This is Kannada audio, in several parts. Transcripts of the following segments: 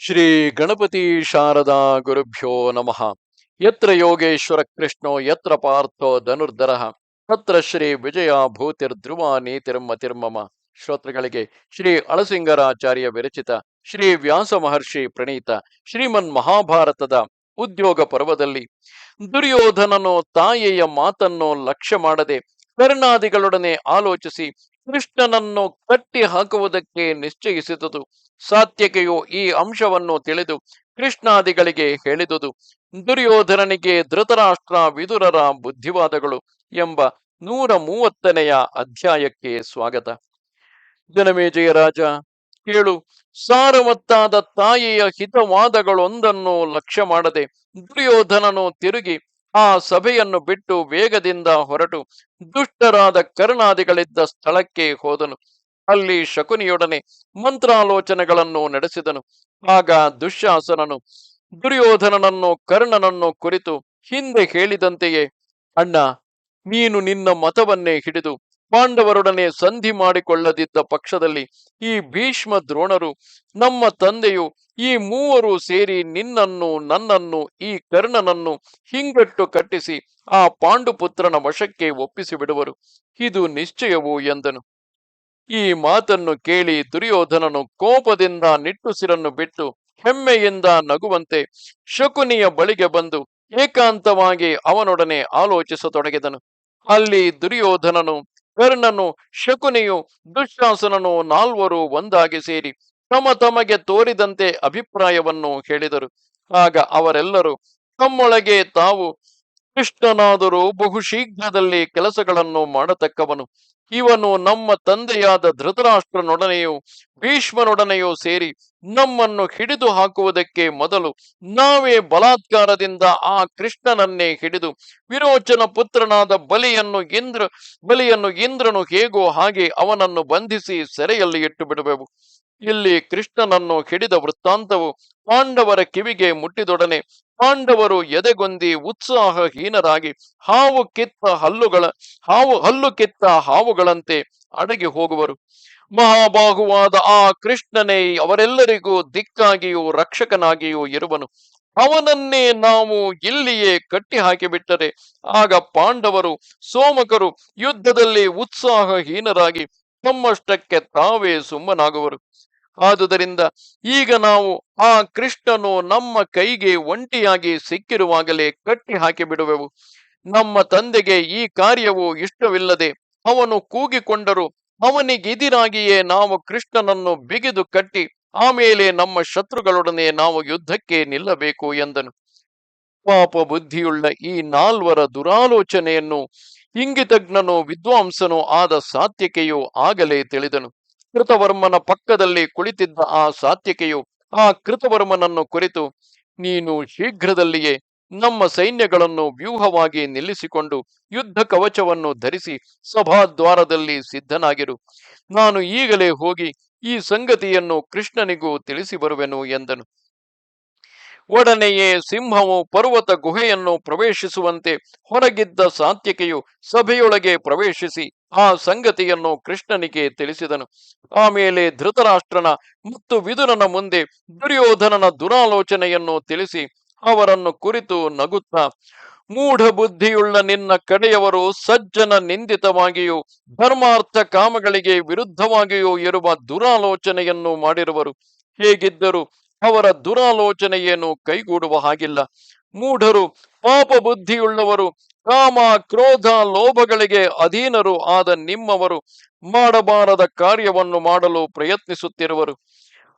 ಶ್ರೀ ಗಣಪತಿ ಶಾರದಾ ಗುರುಭ್ಯೋ ನಮಃ. ಯತ್ರ ಯೋಗೇಶ್ವರ ಕೃಷ್ಣೋ, ಯತ್ರ ಪಾರ್ಥೋ ಧನುರ್ಧರ, ತತ್ರ ಶ್ರೀ ವಿಜಯ ಭೂತಿರ್ಧ್ರುವ ನೀತಿರ್ಮತಿರ್ಮಮ ಶ್ರೋತೃಗಳಿಗೆ ಶ್ರೀ ಅಳಸಿಂಗರಾಚಾರ್ಯ ವಿರಚಿತ ಶ್ರೀ ವ್ಯಾಸ ಮಹರ್ಷಿ ಪ್ರಣೀತ ಶ್ರೀಮನ್ ಮಹಾಭಾರತದ ಉದ್ಯೋಗ ಪರ್ವದಲ್ಲಿ ದುರ್ಯೋಧನನು ತಾಯಿಯ ಮಾತನ್ನು ಲಕ್ಷ್ಯ ಮಾಡದೆ ಕರ್ಣಾದಿಗಳೊಡನೆ ಆಲೋಚಿಸಿ ಕೃಷ್ಣನನ್ನು ಕಟ್ಟಿ ಹಾಕುವುದಕ್ಕೆ ನಿಶ್ಚಯಿಸಿದುದು. ಸಾತ್ಯಕೆಯು ಈ ಅಂಶವನ್ನು ತಿಳಿದು ಕೃಷ್ಣಾದಿಗಳಿಗೆ ಹೇಳಿದುದು. ದುರ್ಯೋಧನನಿಗೆ ಧೃತರಾಷ್ಟ್ರ ವಿದುರರ ಬುದ್ಧಿವಾದಗಳು ಎಂಬ ನೂರ ಮೂವತ್ತನೆಯ ಅಧ್ಯಾಯಕ್ಕೆ ಸ್ವಾಗತ. ಜನಮೇಜಯ ರಾಜ ಕೇಳು. ಸಾರವತ್ತಾದ ತಾಯಿಯ ಹಿತವಾದಗಳೊಂದನ್ನು ಲಕ್ಷ್ಯ ಮಾಡದೆ ದುರ್ಯೋಧನನು ತಿರುಗಿ ಆ ಸಭೆಯನ್ನು ಬಿಟ್ಟು ವೇಗದಿಂದ ಹೊರಟು ದುಷ್ಟರಾದ ಕರ್ಣಾದಿಗಳಿದ್ದ ಸ್ಥಳಕ್ಕೆ ಹೋದನು. ಅಲ್ಲಿ ಶಕುನಿಯೊಡನೆ ಮಂತ್ರಾಲೋಚನೆಗಳನ್ನು ನಡೆಸಿದನು. ಆಗ ದುಶ್ಯಾಸನನು ದುರ್ಯೋಧನನನ್ನು ಕರ್ಣನನ್ನು ಕುರಿತು ಹಿಂದೆ ಹೇಳಿದಂತೆಯೇ, ಅಣ್ಣ, ನೀನು ನಿನ್ನ ಮತವನ್ನೇ ಹಿಡಿದು ಪಾಂಡವರೊಡನೆ ಸಂಧಿ ಮಾಡಿಕೊಳ್ಳದಿದ್ದ ಪಕ್ಷದಲ್ಲಿ ಈ ಭೀಷ್ಮ ದ್ರೋಣರು ನಮ್ಮ ತಂದೆಯು ಈ ಮೂವರು ಸೇರಿ ನಿನ್ನನ್ನು, ನನ್ನನ್ನು, ಈ ಕರ್ಣನನ್ನು ಹಿಂಗಟ್ಟು ಕಟ್ಟಿಸಿ ಆ ಪಾಂಡುಪುತ್ರನ ವಶಕ್ಕೆ ಒಪ್ಪಿಸಿ ಬಿಡುವರು ಇದು ನಿಶ್ಚಯವು ಎಂದನು. ಈ ಮಾತನ್ನು ಕೇಳಿ ದುರ್ಯೋಧನನು ಕೋಪದಿಂದ ನಿಟ್ಟುಸಿರನ್ನು ಬಿಟ್ಟು ಹೆಮ್ಮೆಯಿಂದ ನಗುವಂತೆ ಶಕುನಿಯ ಬಳಿಗೆ ಬಂದು ಏಕಾಂತವಾಗಿ ಅವನೊಡನೆ ಆಲೋಚಿಸತೊಡಗಿದನು. ಅಲ್ಲಿ ದುರ್ಯೋಧನನು ಕರ್ಣನು, ಶಕುನಿಯು ದುಶ್ಯಾಸನನು ನಾಲ್ವರು ಒಂದಾಗಿ ಸೇರಿ ತಮ್ಮ ತಮಗೆ ತೋರಿದಂತೆ ಅಭಿಪ್ರಾಯವನ್ನು ಹೇಳಿದರು. ಆಗ ಅವರೆಲ್ಲರೂ, ತಮ್ಮೊಳಗೆ ತಾವು ಕೃಷ್ಣನಾದರೂ ಬಹುಶೀಘ್ರದಲ್ಲಿ ಕೆಲಸಗಳನ್ನು ಮಾಡತಕ್ಕವನು. ಇವನು ನಮ್ಮ ತಂದೆಯಾದ ಧೃತರಾಷ್ಟ್ರನೊಡನೆಯೂ ಭೀಷ್ಮನೊಡನೆಯೂ ಸೇರಿ ನಮ್ಮನ್ನು ಹಿಡಿದು ಹಾಕುವುದಕ್ಕೆ ಮೊದಲು ನಾವೇ ಬಲಾತ್ಕಾರದಿಂದ ಆ ಕೃಷ್ಣನನ್ನೇ ಹಿಡಿದು ವಿರೋಚನ ಪುತ್ರನಾದ ಬಲಿಯನ್ನು ಇಂದ್ರ, ಬಲಿಯನ್ನು ಇಂದ್ರನು ಹೇಗೋ ಹಾಗೆ ಅವನನ್ನು ಬಂಧಿಸಿ ಸೆರೆಯಲ್ಲಿ ಇಟ್ಟು ಬಿಡುವೆವು ಇಲ್ಲಿ ಕೃಷ್ಣನನ್ನು ಹಿಡಿದ ವೃತ್ತಾಂತವು ಪಾಂಡವರ ಕಿವಿಗೆ ಮುಟ್ಟಿದೊಡನೆ ಪಾಂಡವರು ಎದೆಗೊಂದಿ ಉತ್ಸಾಹಹೀನರಾಗಿ ಹಾವು ಕಿತ್ತ ಹಲ್ಲುಗಳ, ಹಾವು ಹಲ್ಲು ಕಿತ್ತ ಹಾವುಗಳಂತೆ ಅಡಗಿ ಹೋಗುವರು. ಮಹಾಬಾಹುವಾದ ಆ ಕೃಷ್ಣನೇ ಅವರೆಲ್ಲರಿಗೂ ದಿಕ್ಕಾಗಿಯೂ ರಕ್ಷಕನಾಗಿಯೂ ಇರುವನು. ಅವನನ್ನೇ ನಾವು ಇಲ್ಲಿಯೇ ಕಟ್ಟಿ ಹಾಕಿಬಿಟ್ಟರೆ ಆಗ ಪಾಂಡವರು, ಸೋಮಕರು ಯುದ್ಧದಲ್ಲಿ ಉತ್ಸಾಹಹೀನರಾಗಿ ತಮ್ಮಷ್ಟಕ್ಕೆ ತಾವೇ ಸುಮ್ಮನಾಗುವರು. ಆದುದರಿಂದ ಈಗ ನಾವು ಆ ಕೃಷ್ಣನು ನಮ್ಮ ಕೈಗೆ ಒಂಟಿಯಾಗಿ ಸಿಕ್ಕಿರುವಾಗಲೇ ಕಟ್ಟಿ ಹಾಕಿ ಬಿಡುವೆವು ನಮ್ಮ ತಂದೆಗೆ ಈ ಕಾರ್ಯವು ಇಷ್ಟವಿಲ್ಲದೆ ಅವನು ಕೂಗಿಕೊಂಡರು, ಅವನಿಗೆದಿರಾಗಿಯೇ ನಾವು ಕೃಷ್ಣನನ್ನು ಬಿಗಿದು ಕಟ್ಟಿ ಆಮೇಲೆ ನಮ್ಮ ಶತ್ರುಗಳೊಡನೆ ನಾವು ಯುದ್ಧಕ್ಕೆ ನಿಲ್ಲಬೇಕು ಎಂದನು. ಪಾಪ ಬುದ್ಧಿಯುಳ್ಳ ಈ ನಾಲ್ವರ ದುರಾಲೋಚನೆಯನ್ನು ಇಂಗಿತಜ್ಞನು ವಿದ್ವಾಂಸನು ಆದ ಸಾತ್ಯಕೆಯು ಆಗಲೇ ತಿಳಿದನು. ಕೃತವರ್ಮನ ಪಕ್ಕದಲ್ಲಿ ಕುಳಿತಿದ್ದ ಆ ಸಾತ್ಯಕೆಯು ಆ ಕೃತವರ್ಮನನ್ನು ಕುರಿತು, ನೀನು ಶೀಘ್ರದಲ್ಲಿಯೇ ನಮ್ಮ ಸೈನ್ಯಗಳನ್ನು ವ್ಯೂಹವಾಗಿ ನಿಲ್ಲಿಸಿಕೊಂಡು ಯುದ್ಧ ಕವಚವನ್ನು ಧರಿಸಿ ಸಭಾದ್ವಾರದಲ್ಲಿ ಸಿದ್ಧನಾಗಿರು. ನಾನು ಈಗಲೇ ಹೋಗಿ ಈ ಸಂಗತಿಯನ್ನು ಕೃಷ್ಣನಿಗೂ ತಿಳಿಸಿ ಬರುವೆನು ಎಂದನು. ಒಡನೆಯೇ ಸಿಂಹವು ಪರ್ವತ ಗುಹೆಯನ್ನು ಪ್ರವೇಶಿಸುವಂತೆ ಹೊರಗಿದ್ದ ಸಾತ್ಯಕೆಯು ಸಭೆಯೊಳಗೆ ಪ್ರವೇಶಿಸಿ ಆ ಸಂಗತಿಯನ್ನು ಕೃಷ್ಣನಿಗೆ ತಿಳಿಸಿದನು. ಆಮೇಲೆ ಧೃತರಾಷ್ಟ್ರನ ಮತ್ತು ವಿದುರನ ಮುಂದೆ ದುರ್ಯೋಧನನ ದುರಾಲೋಚನೆಯನ್ನು ತಿಳಿಸಿ ಅವರನ್ನು ಕುರಿತು ನಗುತ್ತಾ, ಮೂಢ ಬುದ್ಧಿಯುಳ್ಳ ನಿನ್ನ ಕಡೆಯವರು ಸಜ್ಜನ ನಿಂದಿತವಾಗಿಯೂ, ಧರ್ಮಾರ್ಥ ಕಾಮಗಳಿಗೆ ವಿರುದ್ಧವಾಗಿಯೂ ಇರುವ ದುರಾಲೋಚನೆಯನ್ನು ಮಾಡಿರುವರು. ಹೇಗಿದ್ದರೂ ಅವರ ದುರಾಲೋಚನೆಯೇನು ಕೈಗೂಡುವ ಹಾಗಿಲ್ಲ. ಮೂಢರು ಪಾಪ ಬುದ್ಧಿಯುಳ್ಳವರು, ಕಾಮ ಕ್ರೋಧ ಲೋಭಗಳಿಗೆ ಅಧೀನರು ಆದ ನಿಮ್ಮವರು ಮಾಡಬಾರದ ಕಾರ್ಯವನ್ನು ಮಾಡಲು ಪ್ರಯತ್ನಿಸುತ್ತಿರುವರು.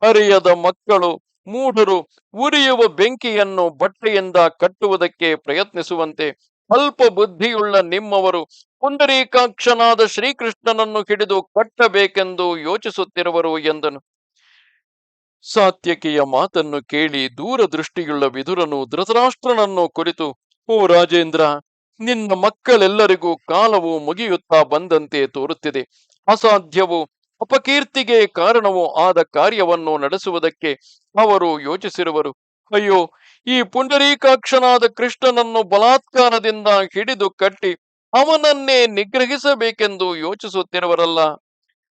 ಅರಿಯದ ಮಕ್ಕಳು ಮೂಢರು ಉರಿಯುವ ಬೆಂಕಿಯನ್ನು ಬಟ್ಟೆಯಿಂದ ಕಟ್ಟುವುದಕ್ಕೆ ಪ್ರಯತ್ನಿಸುವಂತೆ ಅಲ್ಪ ಬುದ್ಧಿಯುಳ್ಳ ನಿಮ್ಮವರು ಪುಂಡರೀಕಾಕ್ಷನಾದ ಶ್ರೀಕೃಷ್ಣನನ್ನು ಹಿಡಿದು ಕಟ್ಟಬೇಕೆಂದು ಯೋಚಿಸುತ್ತಿರುವರು ಎಂದನು. ಸಾತ್ಯಕಿಯ ಮಾತನ್ನು ಕೇಳಿ ದೂರದೃಷ್ಟಿಯುಳ್ಳ ವಿದುರನು ಧೃತರಾಷ್ಟ್ರನನ್ನು ಕುರಿತು, ಓ ರಾಜೇಂದ್ರ, ನಿನ್ನ ಮಕ್ಕಳೆಲ್ಲರಿಗೂ ಕಾಲವು ಮುಗಿಯುತ್ತಾ ಬಂದಂತೆ ತೋರುತ್ತಿದೆ. ಅಸಾಧ್ಯವು ಅಪಕೀರ್ತಿಗೆ ಕಾರಣವೂ ಆದ ಕಾರ್ಯವನ್ನು ನಡೆಸುವುದಕ್ಕೆ ಅವರು ಯೋಚಿಸಿರುವರು. ಅಯ್ಯೋ, ಈ ಪುಂಡರೀಕಾಕ್ಷನಾದ ಕೃಷ್ಣನನ್ನು ಬಲಾತ್ಕಾರದಿಂದ ಹಿಡಿದು ಕಟ್ಟಿ ಅವನನ್ನೇ ನಿಗ್ರಹಿಸಬೇಕೆಂದು ಯೋಚಿಸುತ್ತಿರುವರಲ್ಲ.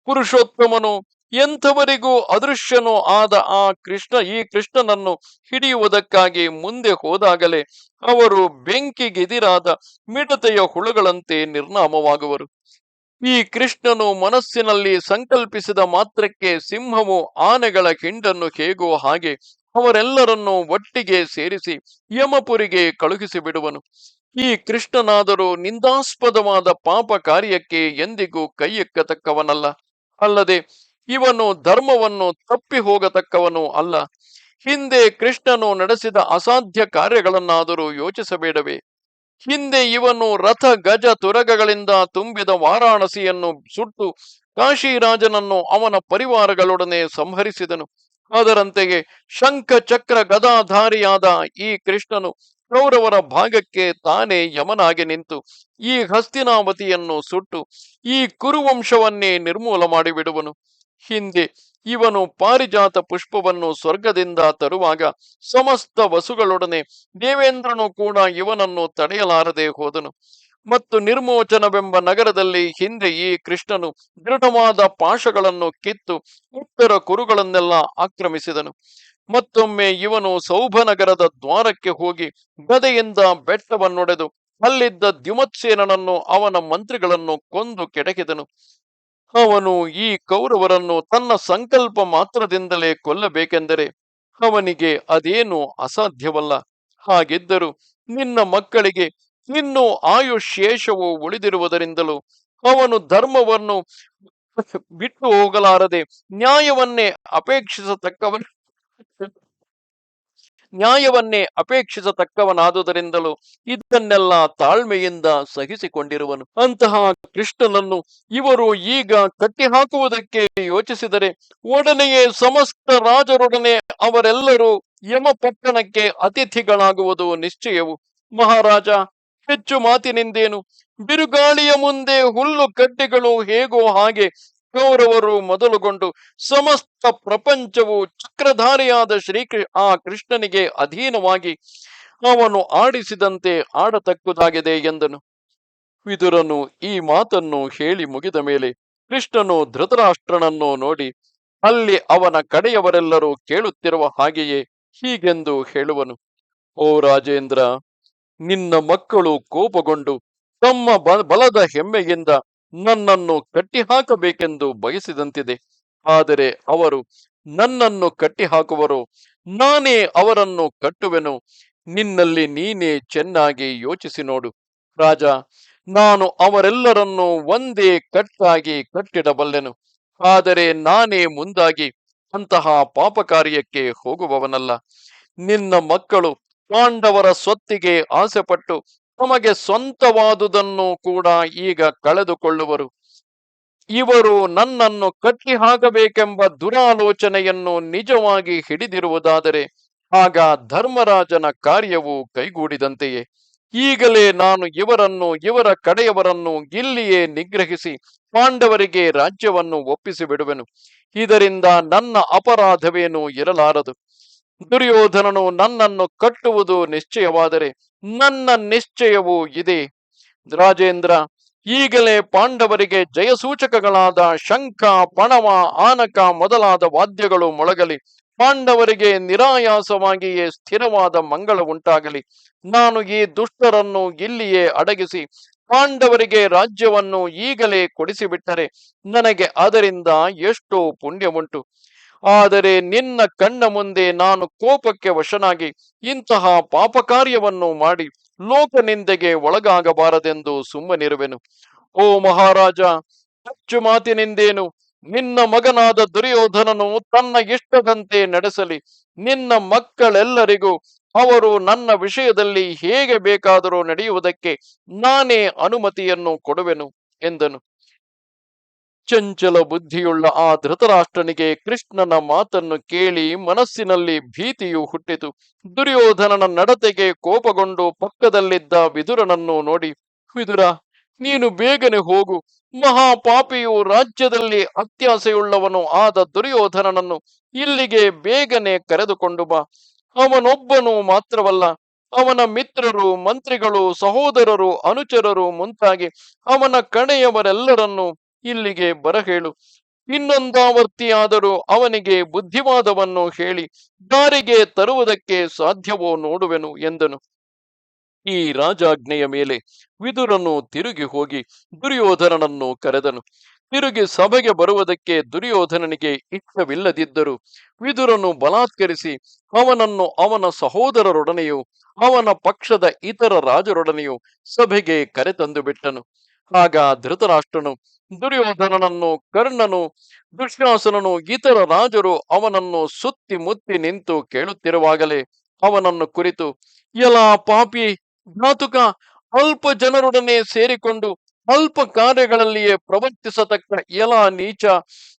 ಪುರುಷೋತ್ತಮನು ಎಂಥವರಿಗೂ ಅದೃಶ್ಯನೂ ಆದ ಆ ಕೃಷ್ಣ, ಈ ಕೃಷ್ಣನನ್ನು ಹಿಡಿಯುವುದಕ್ಕಾಗಿ ಮುಂದೆ ಹೋದಾಗಲೇ ಅವರು ಬೆಂಕಿಗೆದಿರಾದ ಮಿಡತೆಯ ಹುಳುಗಳಂತೆ ನಿರ್ನಾಮವಾಗುವರು. ಈ ಕೃಷ್ಣನು ಮನಸ್ಸಿನಲ್ಲಿ ಸಂಕಲ್ಪಿಸಿದ ಮಾತ್ರಕ್ಕೆ ಸಿಂಹವು ಆನೆಗಳ ಹಿಂಡನ್ನು ಹೇಗೋ ಹಾಗೆ ಅವರೆಲ್ಲರನ್ನೂ ಒಟ್ಟಿಗೆ ಸೇರಿಸಿ ಯಮಪುರಿಗೆ ಕಳುಹಿಸಿ ಬಿಡುವನು. ಈ ಕೃಷ್ಣನಾದರೂ ನಿಂದಾಸ್ಪದವಾದ ಪಾಪ ಕಾರ್ಯಕ್ಕೆ ಎಂದಿಗೂ ಕೈ ಎಕ್ಕತಕ್ಕವನಲ್ಲ. ಅಲ್ಲದೆ ಇವನು ಧರ್ಮವನ್ನು ತಪ್ಪಿ ಹೋಗತಕ್ಕವನು ಅಲ್ಲ. ಹಿಂದೆ ಕೃಷ್ಣನು ನಡೆಸಿದ ಅಸಾಧ್ಯ ಕಾರ್ಯಗಳನ್ನಾದರೂ ಯೋಚಿಸಬೇಡವೇ. ಹಿಂದೆ ಇವನು ರಥ ಗಜ ತುರಗಗಳಿಂದ ತುಂಬಿದ ವಾರಾಣಸಿಯನ್ನು ಸುಟ್ಟು ಕಾಶಿರಾಜನನ್ನು ಅವನ ಪರಿವಾರಗಳೊಡನೆ ಸಂಹರಿಸಿದನು. ಅದರಂತೆಯೇ ಶಂಖ ಚಕ್ರ ಗದಾಧಾರಿಯಾದ ಈ ಕೃಷ್ಣನು ಕೌರವರ ಭಾಗಕ್ಕೆ ತಾನೇ ಯಮನಾಗಿ ನಿಂತು ಈ ಹಸ್ತಿನಾವತಿಯನ್ನು ಸುಟ್ಟು ಈ ಕುರುವಂಶವನ್ನೇ ನಿರ್ಮೂಲ ಮಾಡಿಬಿಡುವನು. ಹಿಂದೆ ಇವನು ಪಾರಿಜಾತ ಪುಷ್ಪವನ್ನು ಸ್ವರ್ಗದಿಂದ ತರುವಾಗ ಸಮಸ್ತ ವಸುಗಳೊಡನೆ ದೇವೇಂದ್ರನು ಕೂಡ ಇವನನ್ನು ತಡೆಯಲಾರದೆ ಹೋದನು. ಮತ್ತು ನಿರ್ಮೋಚನವೆಂಬ ನಗರದಲ್ಲಿ ಹಿಂದೆ ಈ ಕೃಷ್ಣನು ದೃಢವಾದ ಪಾಶಗಳನ್ನು ಕಿತ್ತು ಉತ್ತರ ಕುರುಗಳನ್ನೆಲ್ಲ ಆಕ್ರಮಿಸಿದನು. ಮತ್ತೊಮ್ಮೆ ಇವನು ಸೌಭನಗರದ ದ್ವಾರಕ್ಕೆ ಹೋಗಿ ಗದೆಯಿಂದ ಬೆಟ್ಟವನ್ನೊಡೆದು ಅಲ್ಲಿದ್ದ ದ್ಯುಮತ್ಸೇನನನ್ನು ಅವನ ಮಂತ್ರಿಗಳನ್ನು ಕೊಂದು ಕೆಡಕಿದನು. ಅವನು ಈ ಕೌರವರನ್ನು ತನ್ನ ಸಂಕಲ್ಪ ಮಾತ್ರದಿಂದಲೇ ಕೊಲ್ಲಬೇಕೆಂದರೆ ಅವನಿಗೆ ಅದೇನು ಅಸಾಧ್ಯವಲ್ಲ. ಹಾಗಿದ್ದರೂ ನಿನ್ನ ಮಕ್ಕಳಿಗೆ ಇನ್ನು ಆಯುಶೇಷವು ಉಳಿದಿರುವುದರಿಂದಲೂ ಅವನು ಧರ್ಮವನ್ನು ಬಿಟ್ಟು ಹೋಗಲಾರದೆ ನ್ಯಾಯವನ್ನೇ ಅಪೇಕ್ಷಿಸತಕ್ಕವನು. ನ್ಯಾಯವನ್ನೇ ಅಪೇಕ್ಷಿಸತಕ್ಕವನಾದುದರಿಂದಲೂ ಇದನ್ನೆಲ್ಲ ತಾಳ್ಮೆಯಿಂದ ಸಹಿಸಿಕೊಂಡಿರುವನು. ಅಂತಹ ಕೃಷ್ಣನನ್ನು ಇವರು ಈಗ ಕಟ್ಟಿಹಾಕುವುದಕ್ಕೆ ಯೋಚಿಸಿದರೆ ಒಡನೆಯೇ ಸಮಸ್ತ ರಾಜರೊಡನೆ ಅವರೆಲ್ಲರೂ ಯಮಪಟ್ಟಣಕ್ಕೆ ಅತಿಥಿಗಳಾಗುವುದು ನಿಶ್ಚಯವು. ಮಹಾರಾಜ, ಹೆಚ್ಚು ಮಾತಿನಿಂದೇನು. ಬಿರುಗಾಳಿಯ ಮುಂದೆ ಹುಲ್ಲು ಕಡ್ಡಿಗಳು ಹೇಗೋ ಹಾಗೆ ಕೌರವರು ಮೊದಲುಗೊಂಡು ಸಮಸ್ತ ಪ್ರಪಂಚವು ಚಕ್ರಧಾರಿಯಾದ ಶ್ರೀಕೃ ಆ ಕೃಷ್ಣನಿಗೆ ಅಧೀನವಾಗಿ ಅವನು ಆಡಿಸಿದಂತೆ ಆಡತಕ್ಕುದಾಗಿದೆ ಎಂದನು. ವಿದುರನು ಈ ಮಾತನ್ನು ಹೇಳಿ ಮುಗಿದ ಮೇಲೆ ಕೃಷ್ಣನು ಧೃತರಾಷ್ಟ್ರನನ್ನು ನೋಡಿ, ಅಲ್ಲಿ ಅವನ ಕಡೆಯವರೆಲ್ಲರೂ ಕೇಳುತ್ತಿರುವ ಹಾಗೆಯೇ ಹೀಗೆಂದು ಹೇಳುವನು. ಓ ರಾಜೇಂದ್ರ, ನಿನ್ನ ಮಕ್ಕಳು ಕೋಪಗೊಂಡು ತಮ್ಮ ಬಲದ ಹೆಮ್ಮೆಯಿಂದ ನನ್ನನ್ನು ಕಟ್ಟಿಹಾಕಬೇಕೆಂದು ಬಯಸಿದಂತಿದೆ. ಆದರೆ ಅವರು ನನ್ನನ್ನು ಕಟ್ಟಿಹಾಕುವರು. ನಾನೇ ಅವರನ್ನು ಕಟ್ಟುವೆನು. ನಿನ್ನಲ್ಲಿ ನೀನೇ ಚೆನ್ನಾಗಿ ಯೋಚಿಸಿ ನೋಡು. ರಾಜ, ನಾನು ಅವರೆಲ್ಲರನ್ನು ಒಂದೇ ಕಟ್ಟಾಗಿ ಕಟ್ಟಿಡಬಲ್ಲೆನು. ಆದರೆ ನಾನೇ ಮುಂದಾಗಿ ಅಂತಹ ಪಾಪ ಕಾರ್ಯಕ್ಕೆ ಹೋಗುವವನಲ್ಲ. ನಿನ್ನ ಮಕ್ಕಳು ಪಾಂಡವರ ಸ್ವತ್ತಿಗೆ ಆಸೆಪಟ್ಟು ತಮಗೆ ಸ್ವಂತವಾದುದನ್ನು ಕೂಡ ಈಗ ಕಳೆದುಕೊಳ್ಳುವರು. ಇವರು ನನ್ನನ್ನು ಕಟ್ಟಿ ಹಾಕಬೇಕೆಂಬ ದುರಾಲೋಚನೆಯನ್ನು ನಿಜವಾಗಿ ಹಿಡಿದಿರುವುದಾದರೆ ಆಗ ಧರ್ಮರಾಜನ ಕಾರ್ಯವು ಕೈಗೂಡಿದಂತೆಯೇ. ಈಗಲೇ ನಾನು ಇವರನ್ನು, ಇವರ ಕಡೆಯವರನ್ನು ಇಲ್ಲಿಯೇ ನಿಗ್ರಹಿಸಿ ಪಾಂಡವರಿಗೆ ರಾಜ್ಯವನ್ನು ಒಪ್ಪಿಸಿ ಬಿಡುವೆನು ಇದರಿಂದ ನನ್ನ ಅಪರಾಧವೇನೂ ಇರಲಾರದು. ದುರ್ಯೋಧನನು ನನ್ನನ್ನು ಕಟ್ಟುವುದು ನಿಶ್ಚಯವಾದರೆ ನನ್ನ ನಿಶ್ಚಯವೂ ಇದೆ. ರಾಜೇಂದ್ರ, ಈಗಲೇ ಪಾಂಡವರಿಗೆ ಜಯಸೂಚಕಗಳಾದ ಶಂಖ, ಪಣವ, ಆನಕ ಮೊದಲಾದ ವಾದ್ಯಗಳು ಮೊಳಗಲಿ. ಪಾಂಡವರಿಗೆ ನಿರಾಯಾಸವಾಗಿಯೇ ಸ್ಥಿರವಾದ ಮಂಗಳ ಉಂಟಾಗಲಿ. ನಾನು ಈ ದುಷ್ಟರನ್ನು ಇಲ್ಲಿಯೇ ಅಡಗಿಸಿ, ಪಾಂಡವರಿಗೆ ರಾಜ್ಯವನ್ನು ಈಗಲೇ ಕೊಡಿಸಿಬಿಟ್ಟರೆ ನನಗೆ ಅದರಿಂದ ಎಷ್ಟೋ ಪುಣ್ಯವುಂಟು. ಆದರೆ ನಿನ್ನ ಕಣ್ಣ ಮುಂದೆ ನಾನು ಕೋಪಕ್ಕೆ ವಶನಾಗಿ ಇಂತಹ ಪಾಪ ಕಾರ್ಯವನ್ನು ಮಾಡಿ ಲೋಕನಿಂದೆಗೆ ಒಳಗಾಗಬಾರದೆಂದು ಸುಮ್ಮನಿರುವೆನು. ಓ ಮಹಾರಾಜ, ಹೆಚ್ಚು ಮಾತಿನಿಂದೇನು? ನಿನ್ನ ಮಗನಾದ ದುರ್ಯೋಧನನು ತನ್ನ ಇಷ್ಟದಂತೆ ನಡೆಸಲಿ. ನಿನ್ನ ಮಕ್ಕಳೆಲ್ಲರಿಗೂ ಅವರು ನನ್ನ ವಿಷಯದಲ್ಲಿ ಹೇಗೆ ಬೇಕಾದರೂ ನಡೆಯುವುದಕ್ಕೆ ನಾನೇ ಅನುಮತಿಯನ್ನು ಕೊಡುವೆನು ಎಂದನು. ಚಂಚಲ ಬುದ್ಧಿಯುಳ್ಳ ಆ ಧೃತರಾಷ್ಟ್ರನಿಗೆ ಕೃಷ್ಣನ ಮಾತನ್ನು ಕೇಳಿ ಮನಸ್ಸಿನಲ್ಲಿ ಭೀತಿಯು ಹುಟ್ಟಿತು. ದುರ್ಯೋಧನನ ನಡತೆಗೆ ಕೋಪಗೊಂಡು ಪಕ್ಕದಲ್ಲಿದ್ದ ವಿದುರನನ್ನು ನೋಡಿ, ವಿದುರ, ನೀನು ಬೇಗನೆ ಹೋಗು. ಮಹಾಪಾಪಿಯು ರಾಜ್ಯದಲ್ಲಿ ಅತ್ಯಾಸೆಯುಳ್ಳವನು ಆದ ದುರ್ಯೋಧನನನ್ನು ಇಲ್ಲಿಗೆ ಬೇಗನೆ ಕರೆದುಕೊಂಡು ಬಾ. ಅವನೊಬ್ಬನು ಮಾತ್ರವಲ್ಲ, ಅವನ ಮಿತ್ರರು, ಮಂತ್ರಿಗಳು, ಸಹೋದರರು, ಅನುಚರರು ಮುಂತಾಗಿ ಅವನ ಕಡೆಯವರೆಲ್ಲರನ್ನು ಇಲ್ಲಿಗೆ ಬರಹೇಳು. ಇನ್ನೊಂದಾವರ್ತಿಯಾದರೂ ಅವನಿಗೆ ಬುದ್ಧಿವಾದವನ್ನು ಹೇಳಿ ದಾರಿಗೆ ತರುವುದಕ್ಕೆ ಸಾಧ್ಯವೋ ನೋಡುವೆನು ಎಂದನು. ಈ ರಾಜಾಜ್ಞೆಯ ಮೇಲೆ ವಿದುರನು ತಿರುಗಿ ಹೋಗಿ ದುರ್ಯೋಧನನನ್ನು ಕರೆದನು. ತಿರುಗಿ ಸಭೆಗೆ ಬರುವುದಕ್ಕೆ ದುರ್ಯೋಧನನಿಗೆ ಇಷ್ಟವಿಲ್ಲದಿದ್ದರು ವಿದುರನು ಬಲಾತ್ಕರಿಸಿ ಅವನನ್ನು ಅವನ ಸಹೋದರರೊಡನೆಯೂ ಅವನ ಪಕ್ಷದ ಇತರ ರಾಜರೊಡನೆಯೂ ಸಭೆಗೆ ಕರೆತಂದು ಬಿಟ್ಟನು ಆಗ ಧೃತರಾಷ್ಟ್ರನು, ದುರ್ಯೋಧನನನ್ನು, ಕರ್ಣನು, ದುಶ್ಯಾಸನನು, ಇತರ ರಾಜರು ಅವನನ್ನು ಸುತ್ತಿ ಮುತ್ತಿ ನಿಂತು ಕೇಳುತ್ತಿರುವಾಗಲೇ ಅವನನ್ನು ಕುರಿತು ಎಲ್ಲ ಪಾಪಿ, ಘಾತುಕ, ಅಲ್ಪ ಜನರೊಡನೆ ಸೇರಿಕೊಂಡು ಅಲ್ಪ ಕಾರ್ಯಗಳಲ್ಲಿಯೇ ಪ್ರವರ್ತಿಸತಕ್ಕ ಎಲ ನೀಚ,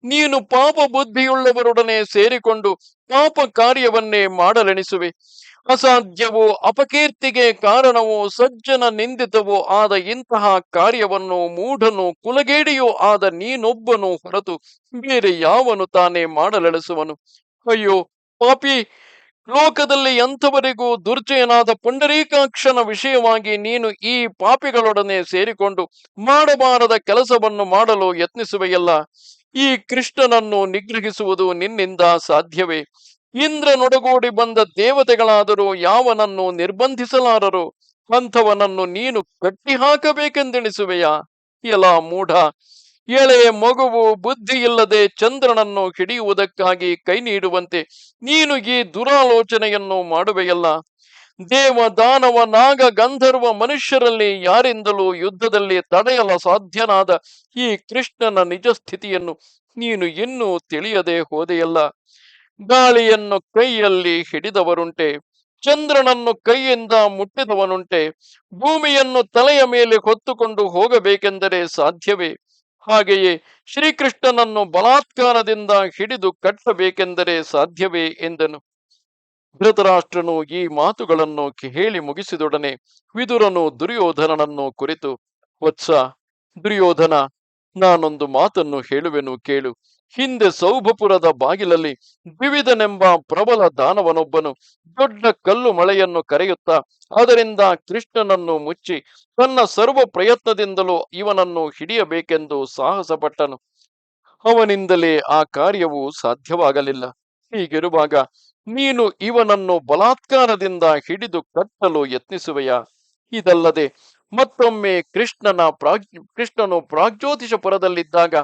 ನೀನು ಪಾಪ ಬುದ್ಧಿಯುಳ್ಳವರೊಡನೆ ಸೇರಿಕೊಂಡು ಪಾಪ ಕಾರ್ಯವನ್ನೇ ಮಾಡಲೆಣಿಸುವೆ. ಅಸಾಧ್ಯವೋ, ಅಪಕೀರ್ತಿಗೆ ಕಾರಣವೋ, ಸಜ್ಜನ ನಿಂದಿತವೋ ಆದ ಇಂತಹ ಕಾರ್ಯವನ್ನು, ಮೂಢನು, ಕುಲಗೇಡಿಯೋ ಆದ ನೀನೊಬ್ಬನು ಹೊರತು ಬೇರೆ ಯಾವನು ತಾನೇ ಮಾಡಲೆಳಿಸುವನು ಅಯ್ಯೋ, ಪಾಪಿ ಲೋಕದಲ್ಲಿ ಎಂಥವರಿಗೂ ದುರ್ಜಯನಾದ ಪುಂಡರೀಕಾಕ್ಷನ ವಿಷಯವಾಗಿ ನೀನು ಈ ಪಾಪಿಗಳೊಡನೆ ಸೇರಿಕೊಂಡು ಮಾಡಬಾರದ ಕೆಲಸವನ್ನು ಮಾಡಲು ಯತ್ನಿಸುವೆಯಲ್ಲ. ಈ ಕೃಷ್ಣನನ್ನು ನಿಗ್ರಹಿಸುವುದು ನಿನ್ನಿಂದ ಸಾಧ್ಯವೇ. ಇಂದ್ರನೊಡಗೂಡಿ ಬಂದ ದೇವತೆಗಳಾದರೂ ಯಾವನನ್ನು ನಿರ್ಬಂಧಿಸಲಾರರು? ಅಂಥವನನ್ನು ನೀನು ಕಟ್ಟಿ ಹಾಕಬೇಕೆಂದೆಣಿಸುವೆಯಾ ಮೂಢ. ಎಳೆ ಮಗುವು ಬುದ್ಧಿ ಇಲ್ಲದೆ ಚಂದ್ರನನ್ನು ಹಿಡಿಯುವುದಕ್ಕಾಗಿ ಕೈ ನೀಡುವಂತೆ ನೀನು ಈ ದುರಾಲೋಚನೆಯನ್ನು ಮಾಡುವೆಯಲ್ಲ. ದೇವ ದಾನವ ನಾಗ ಗಂಧರ್ವ ಮನುಷ್ಯರಲ್ಲಿ ಯಾರಿಂದಲೂ ಯುದ್ಧದಲ್ಲಿ ತಡೆಯಲ ಸಾಧ್ಯನಾದ ಈ ಕೃಷ್ಣನ ನಿಜ ಸ್ಥಿತಿಯನ್ನು ನೀನು ಇನ್ನೂ ತಿಳಿಯದೆ ಹೋದೆಯಲ್ಲ. ಗಾಳಿಯನ್ನು ಕೈಯಲ್ಲಿ ಹಿಡಿದವರುಂಟೆ, ಚಂದ್ರನನ್ನು ಕೈಯಿಂದ ಮುಟ್ಟಿದವನುಂಟೆ, ಭೂಮಿಯನ್ನು ತಲೆಯ ಮೇಲೆ ಹೊತ್ತುಕೊಂಡು ಹೋಗಬೇಕೆಂದರೆ ಸಾಧ್ಯವೇ? ಹಾಗೆಯೇ ಶ್ರೀಕೃಷ್ಣನನ್ನು ಬಲಾತ್ಕಾರದಿಂದ ಹಿಡಿದು ಕಟ್ಟಬೇಕೆಂದರೆ ಸಾಧ್ಯವೇ ಎಂದನು. ಧೃತರಾಷ್ಟ್ರನು ಈ ಮಾತುಗಳನ್ನು ಹೇಳಿ ಮುಗಿಸಿದೊಡನೆ ವಿದುರನು ದುರ್ಯೋಧನನನ್ನು ಕುರಿತು ವತ್ಸ ದುರ್ಯೋಧನ, ನಾನೊಂದು ಮಾತನ್ನು ಹೇಳುವೆನು ಕೇಳು. ಹಿಂದೆ ಸೌಭಪುರದ ಬಾಗಿಲಲ್ಲಿ ವಿವಿಧನೆಂಬ ಪ್ರಬಲ ದಾನವನೊಬ್ಬನು ದೊಡ್ಡ ಕಲ್ಲು ಮಳೆಯನ್ನು ಕರೆಯುತ್ತಾ ಅದರಿಂದ ಕೃಷ್ಣನನ್ನು ಮುಚ್ಚಿ ತನ್ನ ಸರ್ವ ಪ್ರಯತ್ನದಿಂದಲೂ ಇವನನ್ನು ಹಿಡಿಯಬೇಕೆಂದು ಸಾಹಸಪಟ್ಟನು. ಅವನಿಂದಲೇ ಆ ಕಾರ್ಯವು ಸಾಧ್ಯವಾಗಲಿಲ್ಲ. ಹೀಗಿರುವಾಗ ನೀನು ಇವನನ್ನು ಬಲಾತ್ಕಾರದಿಂದ ಹಿಡಿದು ಕಟ್ಟಲು ಯತ್ನಿಸುವೆಯಾ? ಇದಲ್ಲದೆ ಮತ್ತೊಮ್ಮೆ ಕೃಷ್ಣನ ಪ್ರಾಗ್, ಕೃಷ್ಣನು ಪ್ರಾಗ್ಜ್ಯೋತಿಷಪುರದಲ್ಲಿದ್ದಾಗ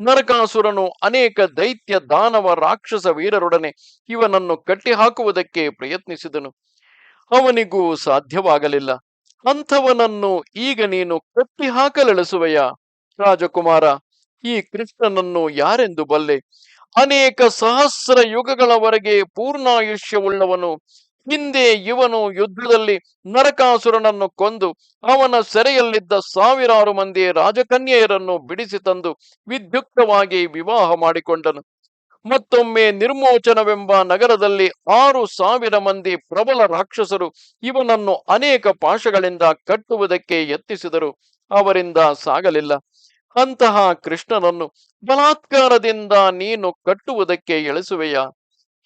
ನರಕಾಸುರನು ಅನೇಕ ದೈತ್ಯ ದಾನವ ರಾಕ್ಷಸ ವೀರರೊಡನೆ ಇವನನ್ನು ಕಟ್ಟಿ ಹಾಕುವುದಕ್ಕೆ ಪ್ರಯತ್ನಿಸಿದನು. ಅವನಿಗೂ ಸಾಧ್ಯವಾಗಲಿಲ್ಲ. ಅಂಥವನನ್ನು ಈಗ ನೀನು ಕಟ್ಟಿ ಹಾಕಲೆಳೆಸುವೆಯಾ ರಾಜಕುಮಾರ, ಈ ಕೃಷ್ಣನನ್ನು ಯಾರೆಂದು ಬಲ್ಲೆ? ಅನೇಕ ಸಹಸ್ರ ಯುಗಗಳವರೆಗೆ ಪೂರ್ಣಾಯುಷ್ಯವುಳ್ಳವನು ಹಿಂದೆ ಇವನು ಯುದ್ಧದಲ್ಲಿ ನರಕಾಸುರನನ್ನು ಕೊಂದು ಅವನ ಸೆರೆಯಲ್ಲಿದ್ದ ಸಾವಿರಾರು ಮಂದಿ ರಾಜಕನ್ಯೆಯರನ್ನು ಬಿಡಿಸಿ ತಂದು ವಿದ್ಯುಕ್ತವಾಗಿ ವಿವಾಹ ಮಾಡಿಕೊಂಡನು. ಮತ್ತೊಮ್ಮೆ ನಿರ್ಮೋಚನವೆಂಬ ನಗರದಲ್ಲಿ ಆರು ಸಾವಿರ ಮಂದಿ ಪ್ರಬಲ ರಾಕ್ಷಸರು ಇವನನ್ನು ಅನೇಕ ಪಾಶಗಳಿಂದ ಕಟ್ಟುವುದಕ್ಕೆ ಯತ್ನಿಸಿದರು. ಅವರಿಂದ ಸಾಗಲಿಲ್ಲ. ಅಂತಹ ಕೃಷ್ಣನನ್ನು ಬಲಾತ್ಕಾರದಿಂದ ನೀನು ಕಟ್ಟುವುದಕ್ಕೆ ಎಳೆಸುವೆಯಾ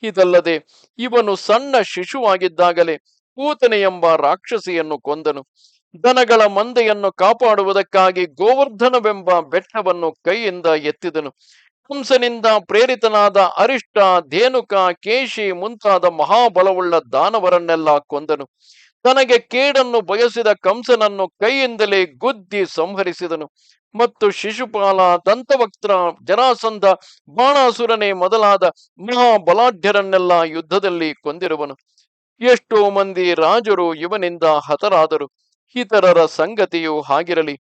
ಇದಲ್ಲದೆ ಇವನು ಸಣ್ಣ ಶಿಶುವಾಗಿದ್ದಾಗಲೇ ಪೂತನೆ ಎಂಬ ರಾಕ್ಷಸಿಯನ್ನು ಕೊಂದನು. ದನಗಳ ಮಂದೆಯನ್ನು ಕಾಪಾಡುವುದಕ್ಕಾಗಿ ಗೋವರ್ಧನವೆಂಬ ಬೆಟ್ಟವನ್ನು ಕೈಯಿಂದ ಎತ್ತಿದನು. ಕಂಸನಿಂದ ಪ್ರೇರಿತನಾದ ಅರಿಷ್ಟ ಧೇನುಕ ಕೇಶಿ ಮುಂತಾದ ಮಹಾಬಲವುಳ್ಳ ದಾನವರನ್ನೆಲ್ಲ ಕೊಂದನು. ತನಗೆ ಕೇಡನ್ನು ಬಯಸಿದ ಕಂಸನನ್ನು ಕೈಯಿಂದಲೇ ಗುದ್ದಿ ಸಂಹರಿಸಿದನು. ಮತ್ತು ಶಿಶುಪಾಲ ದಂತವಕ್ತ್ರ ಜರಾಸಂಧ ಬಾಣಾಸುರನೇ ಮೊದಲಾದ ಮಹಾಬಲಾಢ್ಯರನ್ನೆಲ್ಲ ಯುದ್ಧದಲ್ಲಿ ಕೊಂದಿರುವನು. ಎಷ್ಟೋ ಮಂದಿ ರಾಜರು ಇವನಿಂದ ಹತರಾದರು. ಇತರರ ಸಂಗತಿಯು ಹಾಗಿರಲಿ.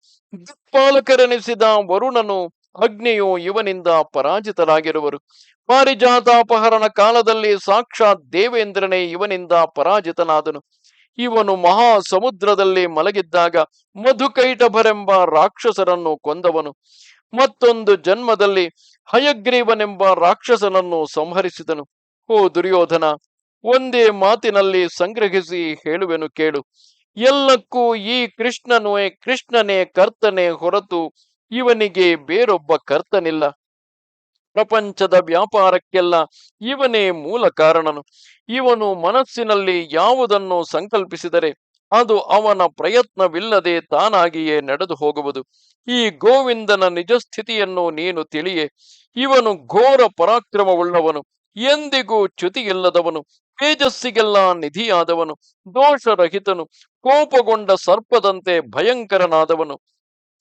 ದಿಕ್ಪಾಲಕರೆನಿಸಿದ ವರುಣನು ಅಗ್ನಿಯು ಇವನಿಂದ ಪರಾಜಿತರಾಗಿರುವರು. ಪಾರಿಜಾತಾಪಹರಣ ಕಾಲದಲ್ಲಿ ಸಾಕ್ಷಾತ್ ದೇವೇಂದ್ರನೇ ಇವನಿಂದ ಪರಾಜಿತನಾದನು. ಇವನು ಮಹಾ ಸಮುದ್ರದಲ್ಲಿ ಮಲಗಿದ್ದಾಗ ಮಧುಕೈಟಭರೆಂಬ ರಾಕ್ಷಸರನ್ನು ಕೊಂದವನು. ಮತ್ತೊಂದು ಜನ್ಮದಲ್ಲಿ ಹಯಗ್ರೀವನೆಂಬ ರಾಕ್ಷಸನನ್ನು ಸಂಹರಿಸಿದನು. ಓ ದುರ್ಯೋಧನ, ಒಂದೇ ಮಾತಿನಲ್ಲಿ ಸಂಗ್ರಹಿಸಿ ಹೇಳುವೆನು ಕೇಳು. ಎಲ್ಲಕ್ಕೂ ಈ ಕೃಷ್ಣನು ಕೃಷ್ಣನೇ ಕರ್ತನೆ ಹೊರತು ಇವನಿಗೆ ಬೇರೊಬ್ಬ ಕರ್ತನಿಲ್ಲ. ಪ್ರಪಂಚದ ವ್ಯಾಪಾರಕ್ಕೆಲ್ಲ ಇವನೇ ಮೂಲ ಕಾರಣನು. ಇವನು ಮನಸ್ಸಿನಲ್ಲಿ ಯಾವುದನ್ನು ಸಂಕಲ್ಪಿಸಿದರೆ ಅದು ಅವನ ಪ್ರಯತ್ನವಿಲ್ಲದೆ ತಾನಾಗಿಯೇ ನಡೆದು ಹೋಗುವುದು. ಈ ಗೋವಿಂದನ ನಿಜ ಸ್ಥಿತಿಯನ್ನು ನೀನು ತಿಳಿಯೇ. ಇವನು ಘೋರ ಪರಾಕ್ರಮವುಳ್ಳವನು, ಎಂದಿಗೂ ಚ್ಯುತಿಯಿಲ್ಲದವನು, ತೇಜಸ್ಸಿಗೆಲ್ಲ ನಿಧಿಯಾದವನು, ದೋಷರಹಿತನು, ಕೋಪಗೊಂಡ ಸರ್ಪದಂತೆ ಭಯಂಕರನಾದವನು.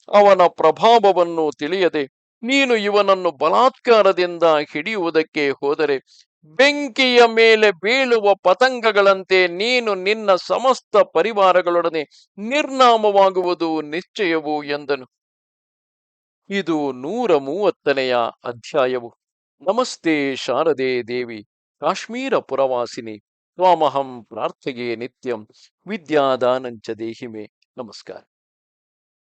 ಅವನ ಪ್ರಭಾವವನ್ನು ತಿಳಿಯದೆ ನೀನು ಇವನನ್ನು ಬಲಾತ್ಕಾರದಿಂದ ಹಿಡಿಯುವುದಕ್ಕೆ ಹೋದರೆ ಬೆಂಕಿಯ ಮೇಲೆ ಬೀಳುವ ಪತಂಗಗಳಂತೆ ನೀನು ನಿನ್ನ ಸಮಸ್ತ ಪರಿವಾರಗಳೊಡನೆ ನಿರ್ನಾಮವಾಗುವುದು ನಿಶ್ಚಯವು ಎಂದನು. ಇದು ನೂರ ಮೂವತ್ತನೆಯ ಅಧ್ಯಾಯವು. ನಮಸ್ತೆ ಶಾರದೆ ದೇವಿ, ಕಾಶ್ಮೀರ ಪುರವಾಸಿನಿ, ತ್ವಾಮಹಂ ಪ್ರಾರ್ಥೆಯೇ ನಿತ್ಯಂ, ವಿದ್ಯಾದಾನಂಚ ದೇಹಿಮೆ. ನಮಸ್ಕಾರ.